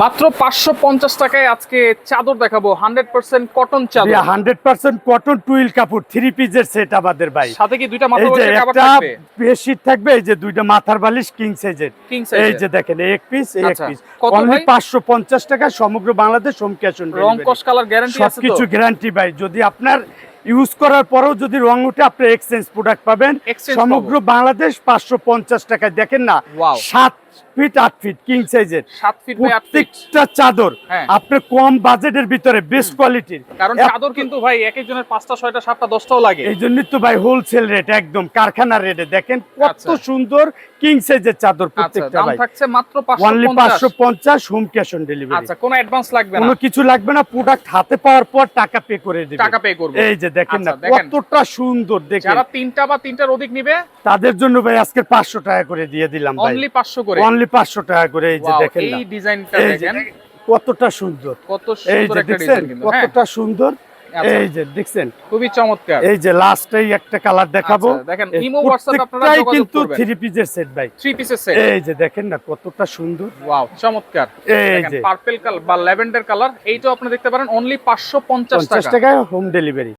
মাত্র পাঁচশো পঞ্চাশ টাকায় আজকে চাদর দেখাবো। হান্ড্রেড পার্সেন্ট কটন চাদর। হান্ড্রেড পার্সেন্ট কটন টুইল কাপড় থ্রি পিসের সেট আমাদের ভাই। সাথে কি দুইটা মাথা একটা থাকবে? বেডশিট থাকবে এই যে দুইটা মাথার বালিশ কিং সাইজের এই যে দেখেন এক পিস এক আচ্ছা, পিস অনলি পাঁচশো পঞ্চাশ টাকা সমগ্র বাংলাদেশ হোম ক্যাশ অন রং কস কালার গ্যারান্টি আছে তো? সবকিছু গ্যারান্টি ভাই। যদি আপনার ইউজ করার পরেও যদি রং উঠে আপনি এক্সচেঞ্জ প্রোডাক্ট পাবেন। সমগ্র বাংলাদেশ পাঁচশো পঞ্চাশ টাকায়। দেখেন না সাত ফিট আট ফিট কিং সাইজের প্রত্যেকটা চাদর হ্যাঁ। আপনি কম বাজেটের ভিতরে বেস্ট কোয়ালিটির কারণ চাদর কিন্তু ভাই এক একজনের পাঁচটা ছয়টা সাতটা দশটাও লাগে। এই জন্যই তো ভাই হোলসেল রেট একদম কারখানার রেটে দেখেন কত আচ্ছা। সুন্দর কিং সাইজের চাদর আচ্ছা প্রত্যেকটা ভাই। থাকছে মাত্র অনলি পাঁচশো পাঁচশো পঞ্চাশ হোম ক্যাশ অন ডেলিভারি আচ্ছা কোনো অ্যাডভান্স লাগবে না। কোনো কিছু লাগবে না প্রোডাক্ট হাতে পাওয়ার পর টাকা পে করে দিবে। টাকা পে করব। এই যে দেখেন না আচ্ছা, কতটা সুন্দর দেখেন। যারা তিনটা বা তিনটার অধিক নিবে তাদের জন্য ভাই আজকে পাঁচশো টাকা করে দিয়ে দিলাম ভাই। অনলি পাঁচশো করে। অনলি পাঁচশো টাকা করে এই যে দেখেন এই ডিজাইনটা দেখেন। কতটা সুন্দর। কত সুন্দর একটা ডিজাইন কিন্তু হ্যাঁ। কতটা সুন্দর। আচ্ছা। এই যে দেখছেন খুবই চমৎকার। এই যে লাস্টেই একটা কালার দেখাবো। আচ্ছা, দেখেন, ইমো, WhatsApp আপনারা যোগাযোগ কিন্তু করবেন। থ্রি পিসের সেট ভাই। থ্রি পিসের সেট এই যে দেখেন না কতটা সুন্দর। ওয়াও চমৎকার। এই যে। পার্পল কালার বা ল্যাভেন্ডার কালার এইটাও আপনি দেখতে পারেন অনলি পাঁচশো পঞ্চাশ পঞ্চাশ টাকায় হোম ডেলিভারি